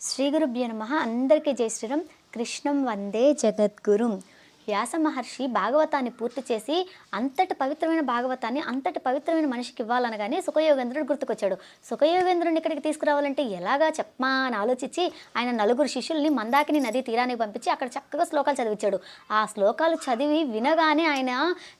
శ్రీ గురుభ్య నమ. అందరికీ జై శ్రీరామ్. కృష్ణం వందే జగద్గురుం. వ్యాస మహర్షి భాగవతాన్ని పూర్తి చేసి అంతటి పవిత్రమైన భాగవతాన్ని అంతటి పవిత్రమైన మనిషికి ఇవ్వాలనగానే సుఖయోగేంద్రుడు గుర్తుకొచ్చాడు. సుఖయోగేంద్రుడిని ఇక్కడికి తీసుకురావాలంటే ఎలాగా చెప్పమా అని ఆలోచించి ఆయన నలుగురు శిష్యుల్ని మందాకిని నది తీరానికి పంపించి అక్కడ చక్కగా శ్లోకాలు చదివించాడు. ఆ శ్లోకాలు చదివి వినగానే ఆయన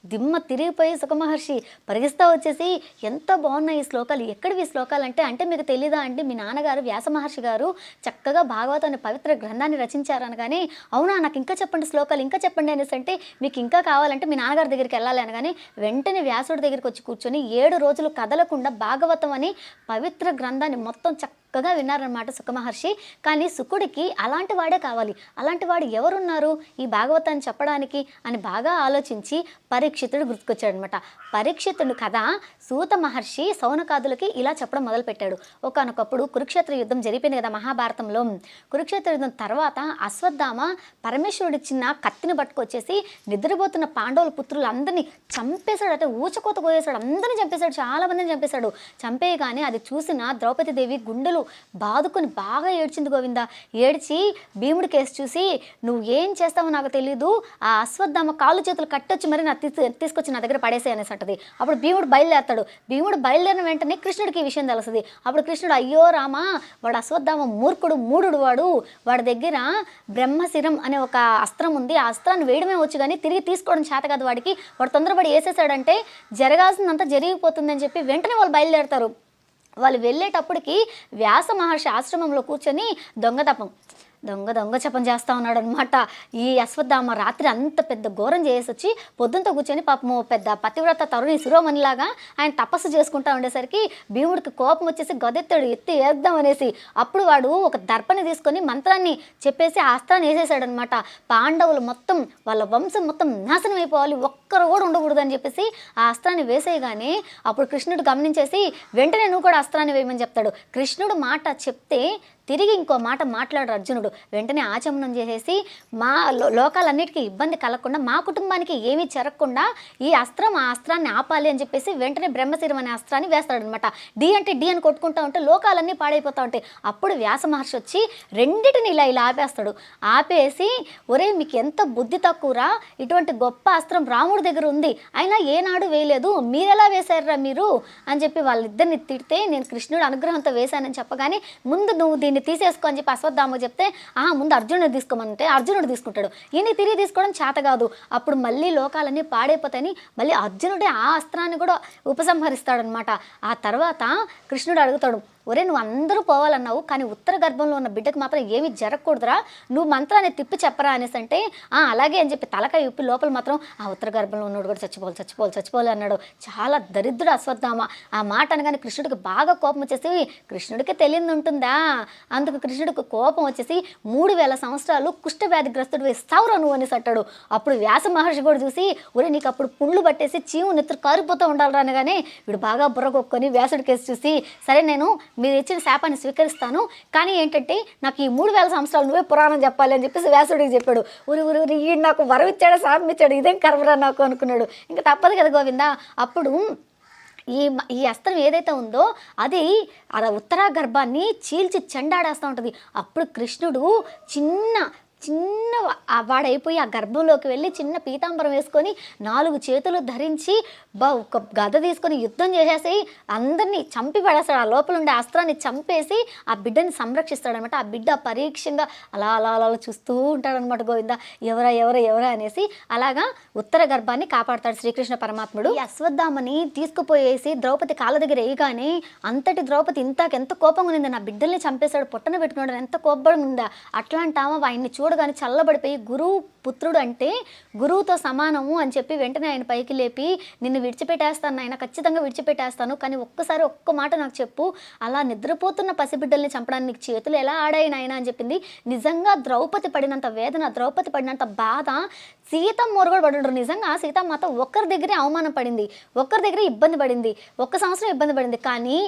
దిమ్మ తిరిగిపోయి సుఖమహర్షి పరిగిస్తా వచ్చేసి ఎంత బాగున్నాయి ఈ శ్లోకాలు ఎక్కడివి ఈ శ్లోకాలు అంటే అంటే మీకు తెలీదా అండి? మీ నాన్నగారు వ్యాస మహర్షి గారు చక్కగా భాగవతాన్ని పవిత్ర గ్రంథాన్ని రచించారు అనగానే అవునా నాకు ఇంకా చెప్పండి శ్లోకాలు ఇంకా చెప్పండి మైనస్ అంటే మీకు ఇంకా కావాలంటే మీ నాన్నగారి దగ్గరికి వెళ్ళాలి అనగానే వెంటనే వ్యాసుడి దగ్గరికి వచ్చి కూర్చొని ఏడు రోజులు కదలకుండా భాగవతం అని పవిత్ర గ్రంథాన్ని మొత్తం చక్కగా విన్నారనమాట సుఖమహర్షి. కానీ సుకుడికి అలాంటి వాడే కావాలి. అలాంటి వాడు ఎవరున్నారు? ఈ భాగవతాన్ని చెప్పడానికి అని బాగా ఆలోచించి పరీక్షితుడు గుర్తుకొచ్చాడనమాట పరీక్షితుడు కథ సూత మహర్షి సౌనకాదులకి ఇలా చెప్పడం మొదలుపెట్టాడు. ఒకనొకప్పుడు కురుక్షేత్ర యుద్ధం జరిపింది కదా మహాభారతంలో. కురుక్షేత్ర యుద్ధం తర్వాత అశ్వత్థామ పరమేశ్వరుడు చిన్న కత్తిని పట్టుకొచ్చేసి నిద్రపోతున్న పాండవుల పుత్రులందరినీ చంపేశాడు. అంటే ఊచకోత కోయేశాడు అందరినీ చంపేశాడు. చాలా మందిని చంపేశాడు. చంపేయగానే అది చూసిన ద్రౌపది దేవి గుండెలు బాదుకొని బాగా ఏడ్చింది గోవింద. ఏడ్చి భీముడి కేసు చూసి నువ్వు ఏం చేస్తావో నాకు తెలీదు ఆ అశ్వత్థామ కాళ్ళు చేతులు కట్టొచ్చి మరి నా తీసు తీసుకొచ్చి నా దగ్గర పడేసే అనేసి అంటది. అప్పుడు భీముడు బయలుదేరతాడు. భీముడు బయలుదేరిన వెంటనే కృష్ణుడికి ఈ విషయం తెలుస్తుంది. అప్పుడు కృష్ణుడు అయ్యో రామా వాడు అశ్వత్థామ మూర్ఖుడు మూఢుడు వాడు. వాడి దగ్గర బ్రహ్మశిరం అనే ఒక అస్త్రం ఉంది. ఆ అస్త్రాన్ని వేయడమే వచ్చు కానీ తిరిగి తీసుకోవడం చేత కాదు వాడికి. వాడు తొందరపడి వేసేసాడంటే జరగాల్సిందంతా జరిగిపోతుందని చెప్పి వెంటనే వాళ్ళు బయలుదేరతారు. వాళ్ళు వెళ్ళేటప్పటికి వ్యాస మహర్షి ఆశ్రమంలో కూర్చొని దొంగతపం. దొంగ దొంగ చెప్పం చేస్తా ఉన్నాడు అనమాట ఈ అశ్వత్థామ రాత్రి అంత పెద్ద ఘోరం చేసి వచ్చి పొద్దుంతో కూర్చొని పాపము పెద్ద పతివ్రత తరుణి శిరోమణిలాగా ఆయన తపస్సు చేసుకుంటా ఉండేసరికి భీముడికి కోపం వచ్చేసి గదెత్తాడు ఎత్తి వేద్దాం అనేసి. అప్పుడు వాడు ఒక దర్పని తీసుకొని మంత్రాన్ని చెప్పేసి ఆస్త్రాన్ని వేసేసాడు అనమాట పాండవులు మొత్తం వాళ్ళ వంశం మొత్తం నాశనం అయిపోవాలి ఒక్కరు కూడా ఉండకూడదు అని చెప్పేసి ఆ అస్త్రాన్ని వేసేయగానే అప్పుడు కృష్ణుడు గమనించేసి వెంటనే నువ్వు కూడా అస్త్రాన్ని వేయమని చెప్తాడు. కృష్ణుడు మాట చెప్తే తిరిగి ఇంకో మాట మాట్లాడు అర్జునుడు. వెంటనే ఆచమనం చేసేసి మా లో- లోకాలన్నిటికీ ఇబ్బంది కలగకుండా మా కుటుంబానికి ఏమీ జరగకుండా ఈ అస్త్రం ఆ అస్త్రాన్ని ఆపాలి అని చెప్పేసి వెంటనే బ్రహ్మశిరం అనే అస్త్రాన్ని వేస్తాడనమాట డి అంటే డి అని కొట్టుకుంటా ఉంటే లోకాలన్నీ పాడైపోతూ ఉంటాయి. అప్పుడు వ్యాస మహర్షి వచ్చి రెండిటిని ఇలా ఇలా ఆపేస్తాడు. ఆపేసి ఒరే మీకు ఎంత బుద్ధి తక్కువరా? ఇటువంటి గొప్ప అస్త్రం రాముడి దగ్గర ఉంది. అయినా ఏనాడు వేయలేదు. మీరెలా వేశారా మీరు? అని చెప్పి వాళ్ళిద్దరిని తిడితే నేను కృష్ణుడు అనుగ్రహంతో వేశానని చెప్పగానే ముందు నువ్వు దీన్ని తీసేసుకో అని చెప్పి అశ్వత్థామ చెప్తే ఆ ముందు అర్జునుడు తీసుకోమంటే అర్జునుడు తీసుకుంటాడు. ఈయన్ని తిరిగి తీసుకోవడం చేత కాదు. అప్పుడు మళ్ళీ లోకాలన్నీ పాడైపోతాయని మళ్ళీ అర్జునుడే ఆ అస్త్రాన్ని కూడా ఉపసంహరిస్తాడనమాట ఆ తర్వాత కృష్ణుడు అడుగుతాడు ఒరే నువ్వు అందరూ పోవాలన్నావు కానీ ఉత్తర గర్భంలో ఉన్న బిడ్డకు మాత్రం ఏమీ జరగకూడదురా. నువ్వు మంత్రాన్ని తిప్పి చెప్పరా అనేసి అంటే "ఆ, అలాగే అని చెప్పి తలకాయ ఉప్పి లోపల మాత్రం ఆ ఉత్తర గర్భంలో ఉన్నోడు కూడా చచ్చిపోవాలి చచ్చిపోవాలి చచ్చిపోవాలి అన్నాడు. చాలా దరిద్రుడు అశ్వత్థామ. ఆ మాట అనగానే కృష్ణుడికి బాగా కోపం వచ్చేసి కృష్ణుడికి తెలియదు ఉంటుందా? అందుకు కృష్ణుడికి కోపం వచ్చేసి మూడు వేల సంవత్సరాలు కుష్ఠవ్యాధిగ్రస్తుడు ఇస్తావురా నువ్వు అనేసి అంటాడు. అప్పుడు వ్యాస మహర్షి కూడా చూసి ఒరే నీకు అప్పుడు పుండ్లు పట్టేసి చీము నెత్తురు కారిపోతూ ఉండాలి అనగానే వీడు బాగా బుర్ర వ్యాసుడి కేసు చూసి సరే నేను మీరు ఇచ్చిన శాపాన్ని స్వీకరిస్తాను. కానీ ఏంటంటే నాకు ఈ మూడు వేల సంవత్సరాలు నువ్వే పురాణం చెప్పాలి అని చెప్పేసి వ్యాసుడికి చెప్పాడు. ఊరి ఊరి ఊరి ఈడు నాకు వరం ఇచ్చాడు శాపం ఇచ్చాడు? ఇదేం కర్మరా నాకు? అనుకున్నాడు. ఇంకా తప్పదు కదా గోవిందా? అప్పుడు ఈ ఈ అస్త్రం ఏదైతే ఉందో అది ఆ ఉత్తరా గర్భాన్ని చీల్చి చెండాడేస్తూ ఉంటుంది. అప్పుడు కృష్ణుడు చిన్న చిన్న వాడైపోయి ఆ గర్భంలోకి వెళ్ళి చిన్న పీతాంబరం వేసుకొని నాలుగు చేతులు ధరించి బా ఒక గద తీసుకొని యుద్ధం చేసేసి అందరినీ చంపి పడేస్తాడు. ఆ లోపల ఉండే అస్త్రాన్ని చంపేసి ఆ బిడ్డని సంరక్షిస్తాడనమాట. ఆ బిడ్డ పరీక్షంగా అలా అలా అలా చూస్తూ ఉంటాడనమాట గోవింద. ఎవరా ఎవరా ఎవరా అనేసి అలాగా ఉత్తర గర్భాన్ని కాపాడతాడు శ్రీకృష్ణ పరమాత్ముడు. ఈ అశ్వత్థామని తీసుకుపోయేసి ద్రౌపది కాళ్ళ దగ్గర వేయగానే అంతటి ద్రౌపది ఇంతకు ఎంత కోపంగా ఉంది నా బిడ్డల్ని చంపేశాడు పొట్టన పెట్టుకున్నాడు ఎంత కోపం ఉందా? అట్లాంటామా ఆయన్ని చూడగానే చల్లబడిపోయి గురువు పుత్రుడు అంటే గురువుతో సమానము అని చెప్పి వెంటనే ఆయన పైకి లేపి నిన్ను విడిచిపెట్టేస్తాను ఆయన ఖచ్చితంగా విడిచిపెట్టేస్తాను కానీ ఒక్కసారి ఒక్క మాట నాకు చెప్పు. అలా నిద్రపోతున్న పసిబిడ్డల్ని చంపడానికి చేతులు ఎలా ఆడాయి నాయన అని చెప్పింది. నిజంగా ద్రౌపది పడినంత వేదన ద్రౌపది పడినంత బాధ సీతమ్మ మొరుగుడు పడుండ్రు. నిజంగా సీతమ్మాత ఒక్కరి దగ్గరే అవమానం పడింది. ఒక్కరి దగ్గరే ఇబ్బంది పడింది. ఒక్క సంవత్సరం ఇబ్బంది పడింది. కానీ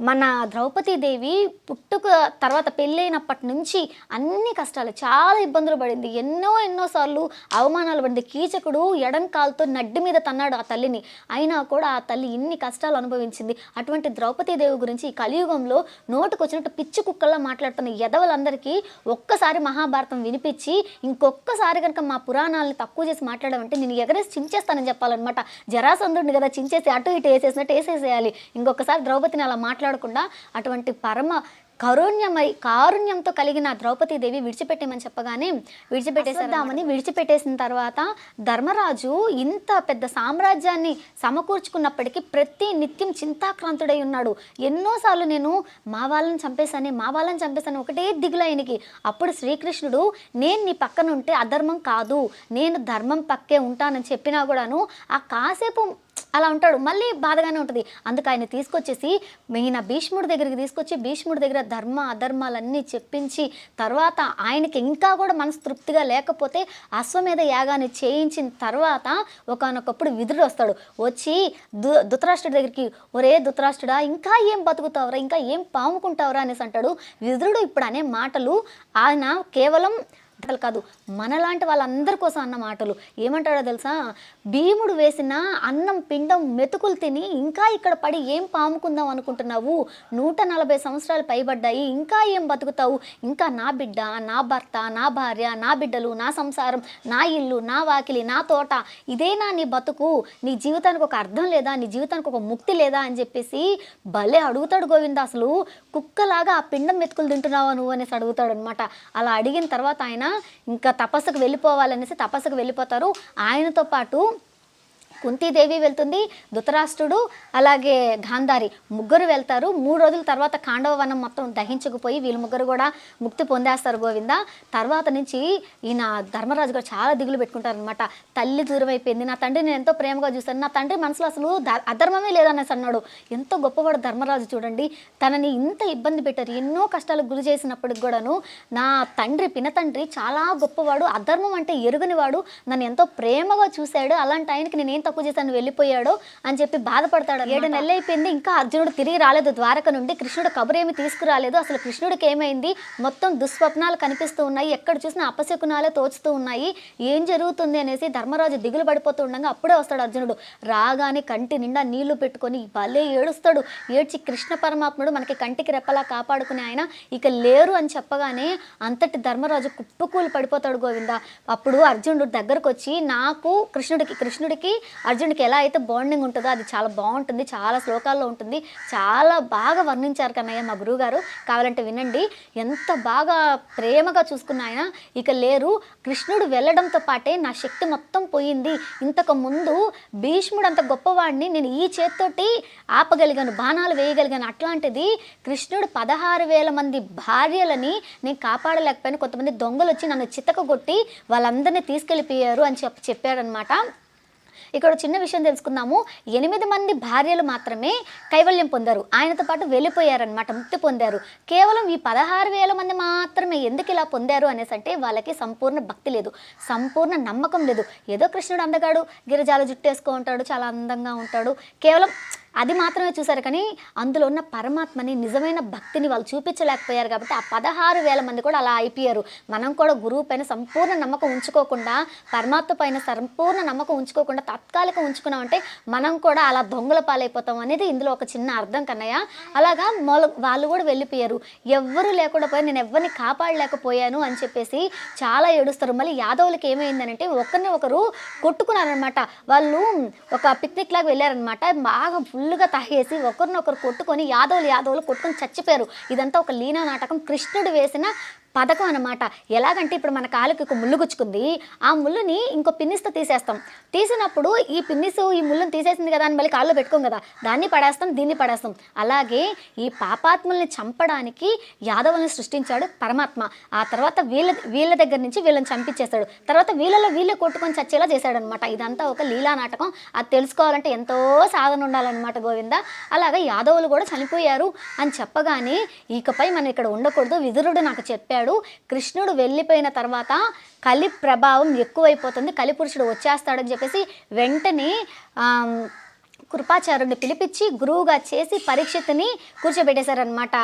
మన ద్రౌపదీదేవి పుట్టుక తర్వాత పెళ్ళైనప్పటి నుంచి అన్ని కష్టాలు చాలా ఇబ్బందులు పడింది. ఎన్నో ఎన్నోసార్లు అవమానాలు పడింది. కీచకుడు ఎడం కాలుతో నడ్డి మీద తన్నాడు ఆ తల్లిని. అయినా కూడా ఆ తల్లి ఇన్ని కష్టాలు అనుభవించింది. అటువంటి ద్రౌపదీదేవి గురించి ఈ కలియుగంలో నోటుకొచ్చినట్టు పిచ్చి కుక్కల్లా మాట్లాడుతున్న ఎదవలందరికీ ఒక్కసారి మహాభారతం వినిపించి ఇంకొక్కసారి కనుక మా పురాణాలని తక్కువ చేసి మాట్లాడమంటే నేను ఎగరేసి చించేస్తానని చెప్పాలన్నమాట. జరాసంధుడిని కదా చించేసి అటు ఇటు వేసేసినట్టు వేసేసేయాలి. ఇంకొకసారి ద్రౌపదిని అలా మాట్లాడకుండా అటువంటి పరమ కరుణ్యమై కారుణ్యంతో కలిగిన ద్రౌపదీదేవి విడిచిపెట్టేమని చెప్పగానే విడిచిపెట్టేసేద్దామని విడిచిపెట్టేసిన తర్వాత ధర్మరాజు ఇంత పెద్ద సామ్రాజ్యాన్ని సమకూర్చుకున్నప్పటికీ ప్రతి నిత్యం చింతాక్రాంతుడై ఉన్నాడు. ఎన్నోసార్లు నేను మా వాళ్ళని చంపేశాను మా వాళ్ళని చంపేశాను ఒకటే దిగులు ఆయనకి. అప్పుడు శ్రీకృష్ణుడు నేను నీ పక్కన ఉంటే అధర్మం కాదు. నేను ధర్మం పక్కే ఉంటానని చెప్పినా కూడాను ఆ కాసేపు అలా ఉంటాడు. మళ్ళీ బాధగానే ఉంటుంది. అందుకు ఆయన తీసుకొచ్చేసి ఈయన భీష్ముడి దగ్గరికి తీసుకొచ్చి భీష్ముడి దగ్గర ధర్మ అధర్మాలన్నీ చెప్పించి తర్వాత ఆయనకి ఇంకా కూడా మనసు తృప్తిగా లేకపోతే అశ్వమేధ యాగాన్ని చేయించిన తర్వాత ఒకనొకప్పుడు విధుడు వస్తాడు. వచ్చి దు ధృతరాష్ట్రుడి దగ్గరికి ఒరే ధృతరాష్ట్రుడా ఇంకా ఏం బతుకుతావురా? ఇంకా ఏం పాముకుంటావురా? అనేసి అంటాడు. విధుడు ఇప్పుడు అనే మాటలు ఆయన కేవలం మాటలు కాదు మనలాంటి వాళ్ళందరి కోసం అన్న మాటలు. ఏమంటాడో తెలుసా? భీముడు వేసిన అన్నం పిండం మెతుకులు తిని ఇంకా ఇక్కడ పడి ఏం పాముకుందాం అనుకుంటున్నావు? నూట నలభై సంవత్సరాలు పైబడ్డాయి ఇంకా ఏం బతుకుతావు? ఇంకా నా బిడ్డ నా భర్త నా భార్య నా బిడ్డలు నా సంసారం నా ఇల్లు నా వాకిలి నా తోట ఇదేనా నీ బతుకు? నీ జీవితానికి ఒక అర్థం లేదా? నీ జీవితానికి ఒక ముక్తి లేదా? అని చెప్పేసి భలే అడుగుతాడు గోవింద. అసలు కుక్కలాగా ఆ పిండం మెతుకులు తింటున్నావా నువ్వు అనేసి అడుగుతాడు అనమాట అలా అడిగిన తర్వాత ఆయన ఇంకా తపస్సుకు వెళ్ళిపోవాలనేసి తపస్సుకు వెళ్ళిపోతారు. ఆయనతో పాటు కుంతీదేవి వెళ్తుంది ధృతరాష్ట్రుడు అలాగే గాంధారి ముగ్గురు వెళ్తారు. మూడు రోజుల తర్వాత కాండవ వనం మొత్తం దహించకపోయి వీళ్ళు ముగ్గురు కూడా ముక్తి పొందేస్తారు గోవింద. తర్వాత నుంచి ఈయన ధర్మరాజు గారు చాలా దిగులు పెట్టుకుంటారు అనమాట తల్లి దూరం అయిపోయింది నా తండ్రి నేను ఎంతో ప్రేమగా చూశాను నా తండ్రి మనసులో అసలు అధర్మమే లేదనేసి అన్నాడు. ఎంతో గొప్పవాడు ధర్మరాజు చూడండి తనని ఇంత ఇబ్బంది పెట్టారు ఎన్నో కష్టాలకు గురి చేసినప్పటికి కూడాను నా తండ్రి పినతండ్రి చాలా గొప్పవాడు అధర్మం అంటే ఎరుగనివాడు నన్ను ఎంతో ప్రేమగా చూశాడు అలాంటి ఆయనకి నేను తప్పు చేశాను వెళ్ళిపోయాడో అని చెప్పి బాధపడతాడు ఏడు నెలలు అయిపోయింది ఇంకా అర్జునుడు తిరిగి రాలేదు. ద్వారక నుండి కృష్ణుడు కబురేమి తీసుకురాలేదు. అసలు కృష్ణుడికి ఏమైంది? మొత్తం దుస్వప్నాలు కనిపిస్తూ ఉన్నాయి. ఎక్కడ చూసినా అపశకునాలే తోచుతూ ఉన్నాయి. ఏం జరుగుతుంది అనేసి ధర్మరాజు దిగులు పడిపోతూ ఉండగా అప్పుడే వస్తాడు అర్జునుడు. రాగానే కంటి నిండా నీళ్ళు పెట్టుకొని భలే ఏడుస్తాడు. ఏడ్చి కృష్ణ పరమాత్ముడు మనకి కంటికి రెప్పలా కాపాడుకునే ఆయన ఇక లేరు అని చెప్పగానే అంతటి ధర్మరాజు కుప్పకూలు పడిపోతాడు గోవింద. అప్పుడు అర్జునుడు దగ్గరకు వచ్చి నాకు కృష్ణుడికి కృష్ణుడికి అర్జునుడికి ఎలా అయితే బాండింగ్ ఉంటుందో అది చాలా బాగుంటుంది చాలా శ్లోకాల్లో ఉంటుంది చాలా బాగా వర్ణించారు కన్నయ్య మా గురువు గారు కావాలంటే వినండి ఎంత బాగా ప్రేమగా చూసుకున్న ఆయన. ఇక లేరు కృష్ణుడు వెళ్ళడంతో పాటే నా శక్తి మొత్తం పోయింది. ఇంతకు ముందు భీష్ముడు అంత గొప్పవాడిని నేను ఈ చేత్తోటి ఆపగలిగాను బాణాలు వేయగలిగాను. అట్లాంటిది కృష్ణుడు పదహారు వేల మంది భార్యలని నేను కాపాడలేకపోయాను. కొంతమంది దొంగలు వచ్చి నన్ను చితకగొట్టి వాళ్ళందరినీ తీసుకెళ్ళిపోయారు అని చెప్పి చెప్పాడనమాట ఇక్కడ చిన్న విషయం తెలుసుకుందాము. ఎనిమిది మంది భార్యలు మాత్రమే కైవల్యం పొందారు. ఆయనతో పాటు వెళ్ళిపోయారనమాట ముక్తి పొందారు. కేవలం ఈ పదహారు వేల మంది మాత్రమే ఎందుకు ఇలా పొందారు అనేసి అంటే వాళ్ళకి సంపూర్ణ భక్తి లేదు సంపూర్ణ నమ్మకం లేదు. ఏదో కృష్ణుడు అందగాడు గిరిజాల జుట్టేసుకో ఉంటాడు చాలా అందంగా ఉంటాడు. కేవలం అది మాత్రమే చూశారు కానీ అందులో ఉన్న పరమాత్మని నిజమైన భక్తిని వాళ్ళు చూపించలేకపోయారు కాబట్టి ఆ పదహారు వేల మంది కూడా అలా అయిపోయారు. మనం కూడా గురువు పైన సంపూర్ణ నమ్మకం ఉంచుకోకుండా పరమాత్మ పైన సంపూర్ణ నమ్మకం ఉంచుకోకుండా తాత్కాలిక ఉంచుకున్నామంటే మనం కూడా అలా దొంగల పాలైపోతాం అనేది ఇందులో ఒక చిన్న అర్థం కన్నయ్య. అలాగా మొల వాళ్ళు కూడా వెళ్ళిపోయారు. ఎవ్వరూ లేకుండా పోయి నేను ఎవరిని కాపాడలేకపోయాను అని చెప్పేసి చాలా ఏడుస్తారు. మళ్ళీ యాదవులకి ఏమైందనంటే ఒకరిని ఒకరు కొట్టుకున్నారనమాట వాళ్ళు ఒక పిక్నిక్ లాగా వెళ్ళారనమాట బాగా ఫుల్గా తాగేసి ఒకరినొకరు కొట్టుకొని యాదవులు యాదవులు కొట్టుకొని చచ్చిపోయారు. ఇదంతా ఒక లీనా నాటకం. కృష్ణుడు వేసిన పథకం అనమాట ఎలాగంటే ఇప్పుడు మన కాలుకి ఒక ముళ్ళు గుచ్చుకుంది. ఆ ముళ్ళుని ఇంకో పిన్నిస్తో తీసేస్తాం. తీసినప్పుడు ఈ పిన్నిస్ ఈ ముళ్ళుని తీసేసింది కదా అని మళ్ళీ కాళ్ళు పెట్టుకోం కదా. దాన్ని పడేస్తాం దీన్ని పడేస్తాం. అలాగే ఈ పాపాత్ముల్ని చంపడానికి యాదవుల్ని సృష్టించాడు పరమాత్మ. ఆ తర్వాత వీళ్ళ వీళ్ళ దగ్గర నుంచి వీళ్ళని చంపించేస్తాడు. తర్వాత వీళ్ళలో వీళ్ళే కొట్టుకొని చచ్చేలా చేశాడనమాట ఇదంతా ఒక లీలా నాటకం. అది తెలుసుకోవాలంటే ఎంతో సాధన ఉండాలన్నమాట గోవింద. అలాగే యాదవులు కూడా చనిపోయారు అని చెప్పగానే ఇకపై మనం ఇక్కడ ఉండకూడదు. విదురుడు నాకు చెప్పాడు. కృష్ణుడు వెళ్ళిపోయిన తర్వాత కలి ప్రభావం ఎక్కువైపోతుంది. కలిపురుషుడు వచ్చేస్తాడని చెప్పేసి వెంటనే కృపాచార్యుడిని పిలిపించి గురువుగా చేసి పరీక్షిత్ని కూర్చోబెట్టేశారనమాట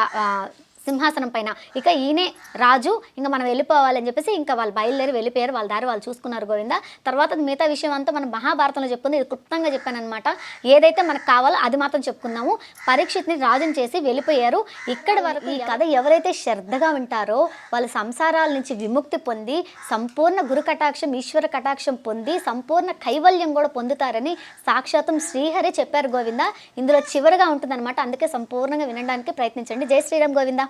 సింహాసనం పైన. ఇక ఈయనే రాజు ఇంకా మనం వెళ్ళిపోవాలని చెప్పేసి ఇంకా వాళ్ళు బయలుదేరి వెళ్ళిపోయారు వాళ్ళ దారి వాళ్ళు చూసుకున్నారు గోవింద. తర్వాత మిగతా విషయం అంతా మనం మహాభారతంలో చెప్పుకుంది ఇది క్లుప్తంగా చెప్పానమాట ఏదైతే మనకు కావాలో అది మాత్రం చెప్పుకున్నాము పరీక్షిత్ని రాజుని చేసి వెళ్ళిపోయారు. ఇక్కడ వరకు ఈ కథ ఎవరైతే శ్రద్ధగా వింటారో వాళ్ళ సంసారాల నుంచి విముక్తి పొంది సంపూర్ణ గురు కటాక్షం ఈశ్వర కటాక్షం పొంది సంపూర్ణ కైవల్యం కూడా పొందుతారని సాక్షాత్తం శ్రీహరి చెప్పారు గోవింద. ఇందులో చివరిగా ఉంటుందన్నమాట. అందుకే సంపూర్ణంగా వినడానికి ప్రయత్నించండి. జై శ్రీరామ్ గోవిందా.